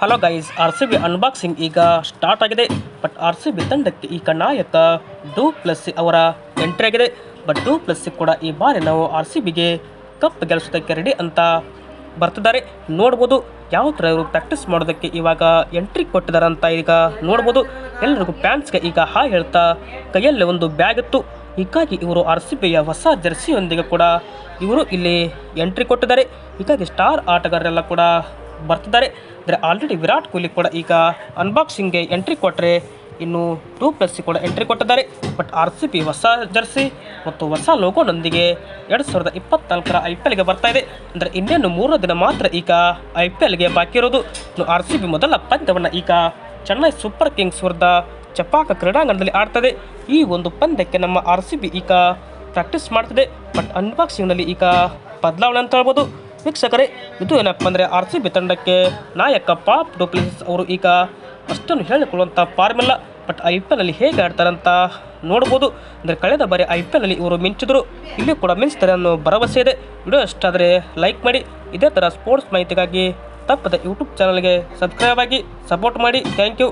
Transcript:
Hello guys R C B unboxing ಈಗ start ಆಗಿದೆ. But R C B ತಂಡಕ್ಕೆ ಈಗ ನಾಯಕ ಡೂ ಪ್ಲಸ್ ಅವರ ಎಂಟ್ರಿ ಆಗಿದೆ. ಬಟ್ ಡೂ ಪ್ಲಸ್ ಕೂಡ ಈ ಬಾರಿ ನಾವು ಆರ್ ಸಿ ಬಿಗೆ ಕಪ್ ಗೆಲ್ಲಿಸೋದಕ್ಕೆ ರೆಡಿ ಅಂತ ಬರ್ತಿದ್ದಾರೆ. ನೋಡ್ಬೋದು ಯಾವ ಥರ ಇವರು ಪ್ರಾಕ್ಟೀಸ್ ಮಾಡೋದಕ್ಕೆ ಇವಾಗ ಎಂಟ್ರಿ ಕೊಟ್ಟಿದ್ದಾರೆ ಅಂತ ಈಗ ನೋಡ್ಬೋದು. ಎಲ್ಲರಿಗೂ ಫ್ಯಾನ್ಸ್ಗೆ ಈಗ ಹಾ ಹೇಳ್ತಾ ಕೈಯಲ್ಲಿ ಒಂದು ಬ್ಯಾಗ್ ಇತ್ತು. ಹೀಗಾಗಿ ಇವರು ಆರ್ ಸಿ ಬಿಯ ಹೊಸ ಜೆರ್ಸಿಯೊಂದಿಗೆ ಕೂಡ ಇವರು ಇಲ್ಲಿ ಎಂಟ್ರಿ ಕೊಟ್ಟಿದ್ದಾರೆ. ಹೀಗಾಗಿ ಸ್ಟಾರ್ ಆಟಗಾರರೆಲ್ಲ ಕೂಡ ಬರ್ತಿದ್ದಾರೆ. ಅಂದರೆ ಆಲ್ರೆಡಿ ವಿರಾಟ್ ಕೊಹ್ಲಿ ಕೂಡ ಈಗ ಅನ್ಬಾಕ್ಸಿಂಗ್ಗೆ ಎಂಟ್ರಿ ಕೊಟ್ಟರೆ ಇನ್ನು ಟೂ ಪ್ಲಸ್ ಕೂಡ ಎಂಟ್ರಿ ಕೊಟ್ಟಿದ್ದಾರೆ. ಬಟ್ ಆರ್ ಸಿ ಪಿ ಹೊಸ ಜರ್ಸಿ ಮತ್ತು ಹೊಸ ಲೋಗೋನೊಂದಿಗೆ ಎರಡು ಸಾವಿರದ ಇಪ್ಪತ್ತ್ನಾಲ್ಕರ ಐ ಪಿ ಎಲ್ಗೆ ಬರ್ತಾ ಇದೆ. ಅಂದರೆ ಇನ್ನೇನು ಮೂರು ದಿನ ಮಾತ್ರ ಈಗ ಐ ಪಿ ಎಲ್ಗೆ ಬಾಕಿ ಇರೋದು. ಇನ್ನು ಆರ್ ಸಿ ಬಿ ಮೊದಲ ಪಂದ್ಯವನ್ನು ಈಗ ಚೆನ್ನೈ ಸೂಪರ್ ಕಿಂಗ್ಸ್ ವಿರುದ್ಧ ಚಪಾಕ ಕ್ರೀಡಾಂಗಣದಲ್ಲಿ ಆಡ್ತದೆ. ಈ ಒಂದು ಪಂದ್ಯಕ್ಕೆ ನಮ್ಮ ಆರ್ ಸಿ ಬಿ ಈಗ ಪ್ರಾಕ್ಟೀಸ್ ಮಾಡ್ತಿದೆ. ಬಟ್ ಅನ್ಬಾಕ್ಸಿಂಗ್ನಲ್ಲಿ ಈಗ ಬದಲಾವಣೆ ಅಂತ ಹೇಳ್ಬೋದು. ವೀಕ್ಷಕರೇ, ಇದು ಏನಪ್ಪ ಅಂದರೆ ಆರ್ ಸಿ ಬಿ ತಂಡಕ್ಕೆ ನಾಯಕ ಪಾಪ್ ಡೊಪ್ಲಿಸ್ ಅವರು ಈಗ ಅಷ್ಟನ್ನು ಹೇಳಿಕೊಳ್ಳುವಂಥ ಫಾರ್ಮಿಲ್ಲ ಬಟ್ ಐ ಪಿ ಎಲ್ನಲ್ಲಿ ಹೇಗೆ ಆಡ್ತಾರಂತ ನೋಡ್ಬೋದು. ಅಂದರೆ ಕಳೆದ ಬಾರಿ ಐ ಪಿ ಎಲ್ನಲ್ಲಿ ಇವರು ಮಿಂಚಿದ್ರು. ಇಲ್ಲಿ ಕೂಡ ಮಿಂಚ್ತಾರೆ ಅನ್ನೋ ಭರವಸೆ ಇದೆ. ವಿಡಿಯೋ ಇಷ್ಟ ಆದರೆ ಲೈಕ್ ಮಾಡಿ. ಇದೇ ಥರ ಸ್ಪೋರ್ಟ್ಸ್ ಮಾಹಿತಿಗಾಗಿ ತಪ್ಪದ ಯೂಟ್ಯೂಬ್ ಚಾನಲ್ಗೆ ಸಬ್ಸ್ಕ್ರೈಬ್ ಆಗಿ ಸಪೋರ್ಟ್ ಮಾಡಿ. Thank you